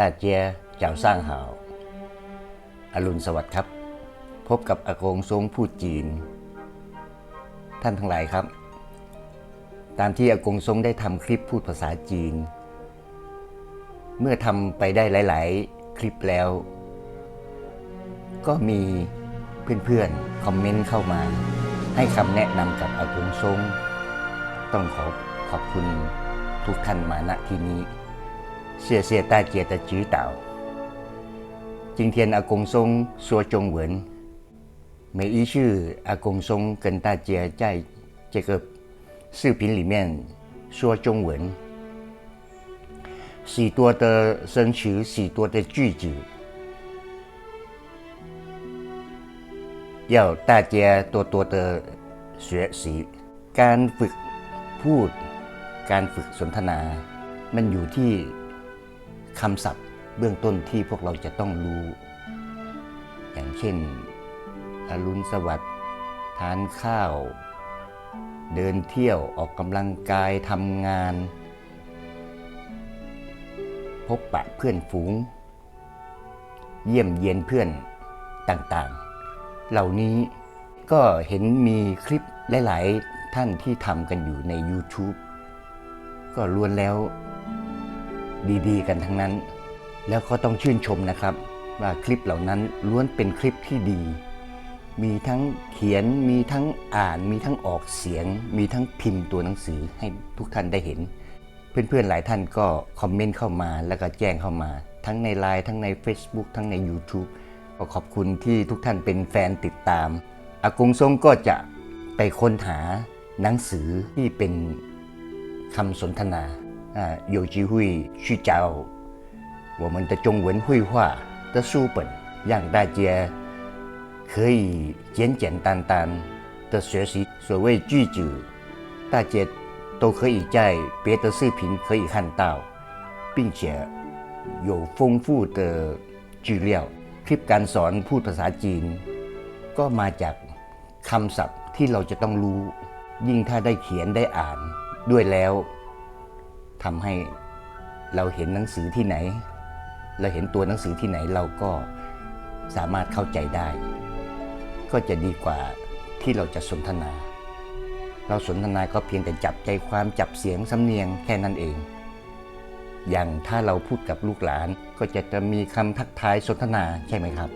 ตาเจียเจ้าสร้างหาว อรุณสวัสดิ์ครับ พบกับอากงทรงพูดจีน ท่านทั้งหลายครับ ตามที่อากงทรงได้ทำคลิปพูดภาษาจีน เมื่อทำไปได้หลาย ๆ คลิปแล้ว ก็มีเพื่อน ๆ คอมเมนต์เข้ามา ให้คำแนะนำกับอากงทรงต้องขอขอบคุณทุกท่านมาณที่นี้ 谢谢大家的指导今天阿公松说中文每一次阿公松跟大家在这个视频里面说中文许多的生词许多的句子要大家多多的学习การฝึกพูด การฝึกสนทนา มันอยู่ที่ คำศัพท์เบื้องต้นที่พวกเราจะต้องรู้ อย่างเช่น อรุณสวัสดิ์ทานข้าว เดินเที่ยวออกกำลังกายทำงาน พบปะเพื่อนฝูง เยี่ยมเยียนเพื่อนต่างๆ เหล่านี้ก็เห็นมีคลิปหลาย ๆ ท่านที่ทำกันอยู่ใน YouTube ก็ล้วนแล้ว ดีๆ กันทั้งนั้น แล้วก็ต้องชื่นชมนะครับ ว่าคลิปเหล่านั้นล้วนเป็นคลิปที่ดี มีทั้งเขียนมีทั้งอ่าน มีทั้งออกเสียง มีทั้งพิมพ์ตัวหนังสือให้ทุกท่านได้เห็น เพื่อนๆหลายท่านก็คอมเมนต์เข้ามาแล้วก็แจ้งเข้ามา ทั้งใน Line ทั้งใน Facebook ทั้งใน YouTube ก็ขอบคุณที่ทุกท่านเป็นแฟนติดตาม อากงทรงก็จะไปค้นหาหนังสือที่เป็นคำสนทนา อ่า有机会去找我们的中文绘画的书本，让大家可以简简单单的学习所谓句子，大家都可以在别的视频可以看到，并且有丰富的资料。คลิปการสอนพูดภาษาจีน ก็มาจากคำศัพท์ที่เราจะต้องรู้ ยิ่งถ้าได้เขียนได้อ่านด้วยแล้ว ทำให้เราเห็นหนังสือที่ไหน เราเห็นตัวหนังสือที่ไหนเราก็สามารถเข้าใจได้ ก็จะดีกว่าที่เราจะสนทนา เราสนทนาก็เพียงแต่จับใจความจับเสียงสำเนียงแค่นั้นเอง อย่างถ้าเราพูดกับลูกหลานก็จะจะมีคำทักทายสนทนาใช่ไหมครับ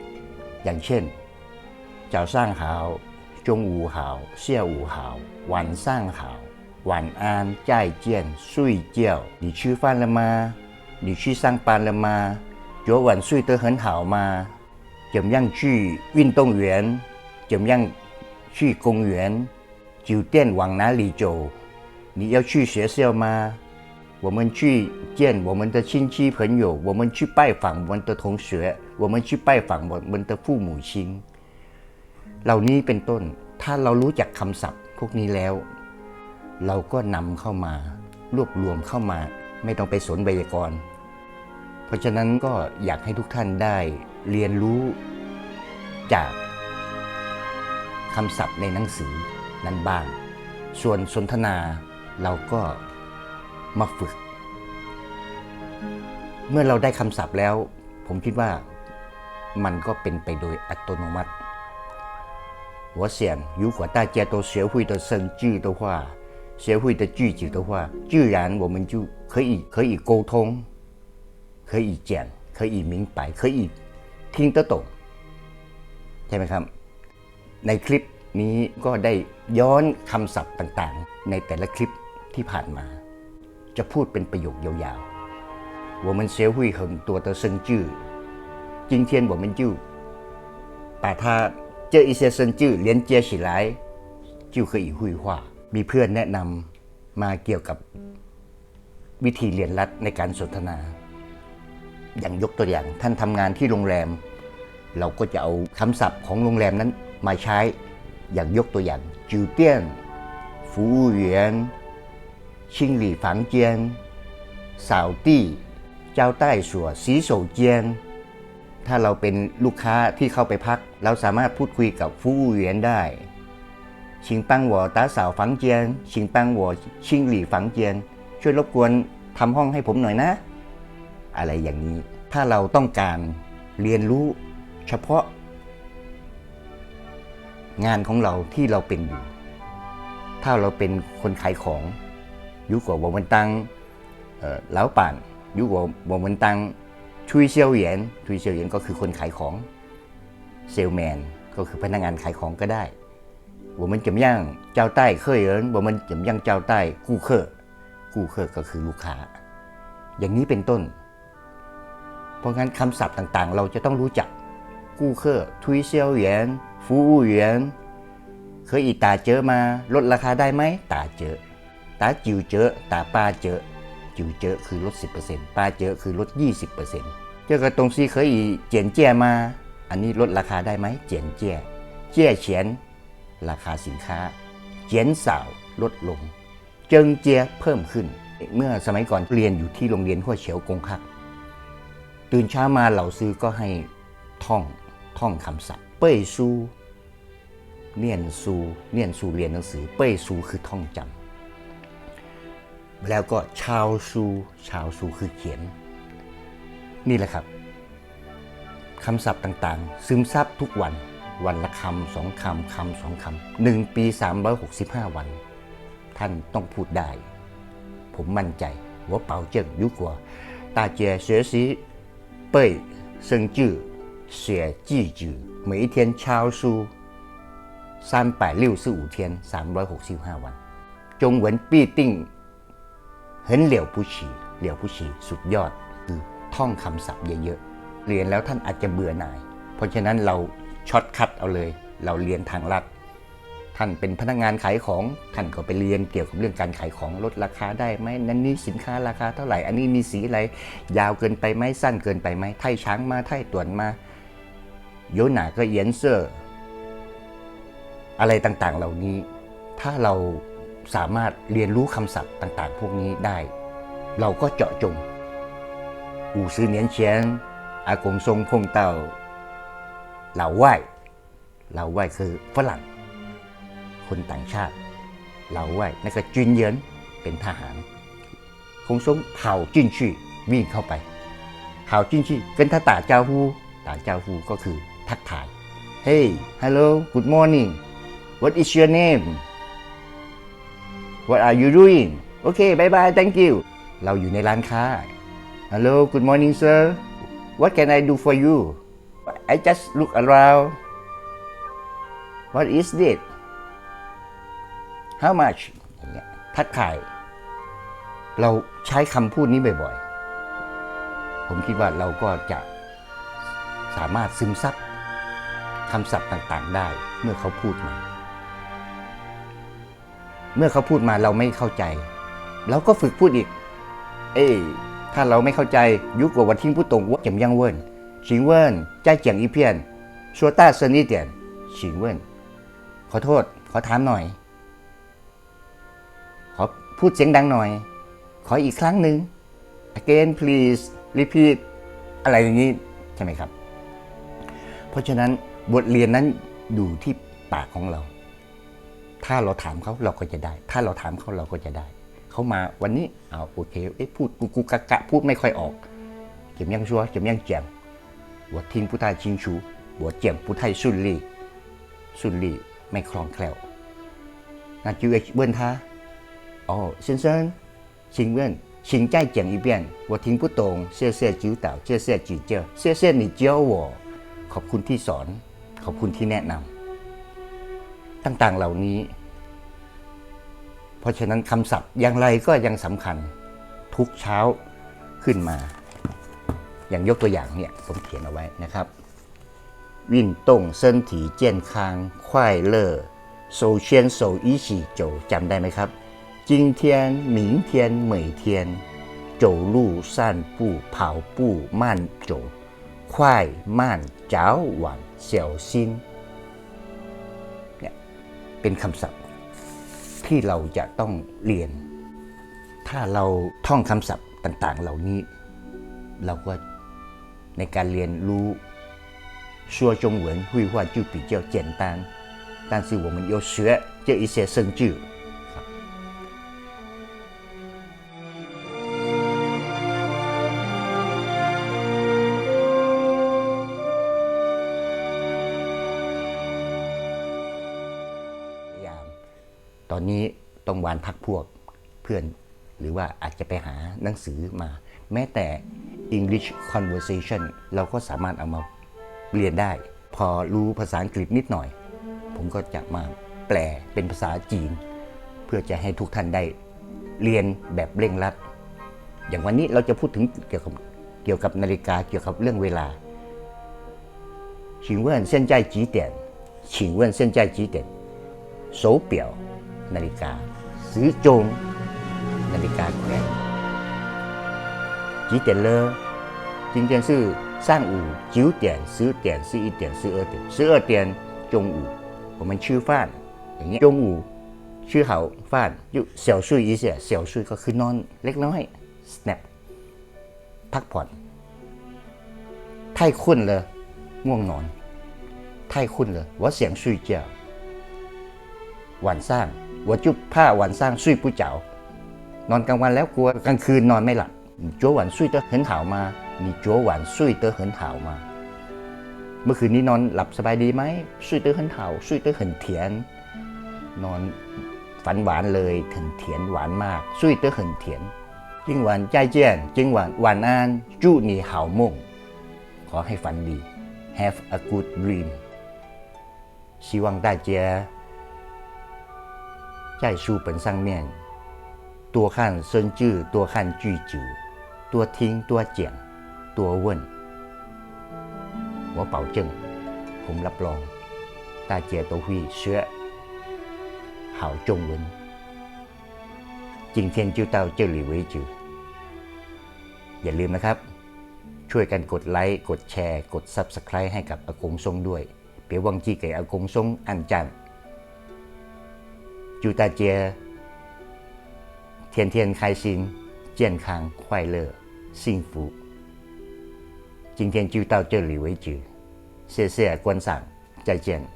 อย่างเช่นเจ้าสร้างหาว จงอูหาว เสี่ยอูหาว วันสร้างหาว 晚安再见睡觉你吃饭了吗你去上班了吗昨晚睡得很好吗怎么样去运动园怎么样去公园酒店往哪里走你要去学校吗我们去见我们的亲戚朋友，我们去拜访我们的同学，我们去拜访我们的父母亲。เหล่านี้เป็นต้น ถ้าเรารู้จักคำศัพท์พวกนี้แล้ว เราก็นำเข้ามารวบรวมเข้ามา ไม่ต้องไปสนไวยากรณ์ เพราะฉะนั้นก็อยากให้ทุกท่านได้เรียนรู้จากคำศัพท์ในหนังสือนั้นบ้าง ส่วนสนทนาเราก็มาฝึก เมื่อเราได้คำศัพท์แล้ว ผมคิดว่ามันก็เป็นไปโดยอัตโนมัติ 我想，如果大家都学会的生句的话， 学会的句子的话，自然我们就可以可以沟通，可以讲，可以明白，可以听得懂，ใช่ไหมครับ ในคลิปนี้ก็ได้ย้อนคำศัพท์ต่างๆ ในแต่ละคลิปที่ผ่านมา จะพูดเป็นประโยคยาวๆ我们学会很多的生句今天我们就把它这一些生句连接起来就可以绘画 มีเพื่อนแนะนำมาเกี่ยวกับวิธีเรียนรัดในการสนทนา อย่างยกตัวอย่างท่านทำงานที่โรงแรม เราก็จะเอาคำศัพท์ของโรงแรมนั้นมาใช้อย่างยกตัวอย่างจิวเตี้ยนฟูเหวียนชิงหลี่ฝังเจียนสาวตี้เจ้าใต้สัวสีโสเจียน ถ้าเราเป็นลูกค้าที่เข้าไปพัก เราสามารถพูดคุยกับฟูเหวียนได้ 请帮我打扫房间请帮我清理房间ช่วยรบกวนทำห้องให้ผมหน่อยนะ อะไรอย่างนี้ ถ้าเราต้องการเรียนรู้เฉพาะ งานของเราที่เราเป็นอยู่ ถ้าเราเป็นคนขายของ ยุกว่า我们当呃老板如果我们当推销员推销员ก็คือคนขายของเซลแมนก็คือพนักงานขายของก็ได้ 我们怎么样招待客人我们怎么样招待顾客顾客ก็คือลูกค้า อย่างนี้เป็นต้น เพราะงั้นคำศัพท์ต่างๆ เราจะต้องรู้จักกู้เคอทุยเซียวเหวียนฟูอูเหวียนเคยอีตาเจอมาลดราคาได้ไหมตาเจอ ตาจิวเจอ ตาป้าเจอ จิวเจอคือลด 10%ป้าเจอคือลด 20%เจอกระตรงซีเคยอีเจียนเจียมา อันนี้ลดราคาได้ไหมเจียนเจียเจียเฉียน ราคาสินค้าเจียนสาวลดลง เจิงเจียเพิ่มขึ้น เมื่อสมัยก่อนเรียนอยู่ที่โรงเรียนหัวเฉียวกงคัก ตื่นเช้ามาเหล่าซื้อก็ให้ท่องท่องคำศัพท์ เป้ยซูเนียนซูเนียนซูเรียนหนังสือ เป้ยซูคือท่องจำแล้วก็ชาวซูชาวซูคือเขียน นี่แหละครับคำศัพท์ต่างๆ ซึมซับทุกวัน วันละคำสองคำคำสองคำหนึ่งปี 365 วัน ท่านต้องพูดได้ ผมมั่นใจว่าเป่าเจิงยุกว่า大家学习背生字写句子每一天抄书三百六十五天三百六十五วัน中文必定很了不起了不起สุดยอดคือท่องคำศัพท์เยอะๆ เรียนแล้วท่านอาจจะเบื่อหน่าย เพราะฉะนั้นเรา ช็อตคัดเอาเลย เราเรียนทางรัด ท่านเป็นพนักงานขายของ ท่านก็ไปเรียนเกี่ยวกับเรื่องการขายของลดราคาได้ไหมนั้นนี่สินค้าราคาเท่าไหร่ อันนี้มีสีอะไร ยาวเกินไปไหมสั้นเกินไปไหมไทช้างมาไทต่วนมาโยหนาก็เย็นเซอร์อะไรต่างๆเหล่านี้ ถ้าเราสามารถเรียนรู้คำศัพท์ต่างๆ พวกนี้ได้ เราก็เจาะจงอูซื้อเนียนเชียนอากงทรงพงเต่า เราไหวเราไหวคือฝรั่ง คนต่างชาติเราไหวนั่นก็จุนเยินเป็นทหารคงส่งเผาจินชี่วิ่งเข้าไปเผาจินชี่เป็นท่าตาเจ้าฮูตาเจ้าฮูก็คือทักทาย Hey hello good morning what is your name what are you doing okay bye bye thank you เราอยู่ในร้านค้า Hello good morning sir what can I do for you I just look around what is it how much ทักทาย เราใช้คำพูดนี้บ่อยๆ ผมคิดว่าเราก็จะสามารถซึมซับคำศัพท์ต่างๆ ได้เมื่อเขาพูดมา เมื่อเขาพูดมาเราไม่เข้าใจเราก็ฝึกพูดอีก เอ้ถ้าเราไม่เข้าใจยุกว่าวันทิ้งพูดตรงว่าเจ็มยังเวินชิงเวินใจเจียงอีเพียน ชัวต้าเซนิเดียนชิงเวินขอโทษ ขอถามหน่อย ขอพูดเสียงดังหน่อย ขออีกครั้งหนึ่ง again please repeat อะไรอย่างนี้ใช่ไหมครับ เพราะฉะนั้นบทเรียนนั้นอยู่ที่ปากของเรา ถ้าเราถามเขาเราก็จะได้ ถ้าเราถามเขาเราก็จะได้ เขามาวันนี้เอาโอเคเอ๊ะพูดกุกกุกกะกะพูดไม่ค่อยออก怎么样说怎么样讲 我听不太清楚我讲不太顺利顺利ไม่คล่องแคล่ว那就要问他哦，先生，请问，请再讲一遍，我听不懂，谢谢指导，谢谢指教，谢谢你教我，ขอบคุณที่สอน ขอบคุณที่แนะนำต่างๆเหล่านี้ เพราะฉะนั้นคำศัพท์อย่างไรก็ยังสำคัญทุกเช้าขึ้นมา อย่างยกตัวอย่างเนี่ยผมเขียนเอาไว้นะครับวินต้งเส้นถีเจียนคางควายเลอโซเชียนโซอีฉีโจจำได้ไหมครับจิงเทียนหมิงเทียนเหมยเทียนโจลู่ซ่านปู้เผาปู้ม่านโจควายม่านเจ้าหวันเสี่ยวซินเนี่ยเป็นคำศัพท์ที่เราจะต้องเรียน ถ้าเราท่องคำศัพท์ต่าง ๆ เหล่านี้ เราก็ ในการเรียนรู้说中文绘画就比较简单但是我们要学这一些生字ตอนนี้ต้องวานพักพวกเพื่อน หรือว่าอาจจะไปหาหนังสือมา แม้แต่ English conversation เราก็สามารถเอามาเรียนได้ พอรู้ภาษาอังกฤษนิดหน่อย ผมก็จะมาแปลเป็นภาษาจีน เพื่อจะให้ทุกท่านได้เรียนแบบเร่งรัด อย่างวันนี้เราจะพูดถึงเกี่ยวกับเกี่ยวกับนาฬิกาเกี่ยวกับเรื่องเวลา请问现在几点请问现在几点手表นาฬิกา时钟นาฬิกาแขวน 几点了今天是上午九点十点十一点十二点十二点中午我们吃饭อย่างเงี้ย中午吃好饭就小睡一下小睡ก็คือนอนเล็กน้อย snap พักผ่อน太困了ง่วงนอน太困了我想睡觉晚上我就怕晚上睡不着นอนกลางวันแล้วกลัวกลางคืนนอนไม่หลับ 你昨晚睡得很好吗你昨晚睡得很好吗เมื่อคืนนี้นอนหลับสบายดีไหม睡得很好睡得很甜นอนฝันหวานเลยถึงเถียนหวานมาก睡得很甜今晚再见今晚晚安祝你好梦ขอให้ฝันดี Have a good dream 希望大家在书本上面多看生字，多看句子， 多听多讲，多问。我保证，ผมรับรอง大家都会学好中文。今天就到这里为止 อย่าลืมนะครับ ช่วยกันกดไลค์ กดแชร์ กด Subscribe ให้กับอากงทรงด้วย别忘记给阿公松按赞。祝大家天天开心、健康、快乐、 幸福。今天就到这里为止，谢谢观赏，再见。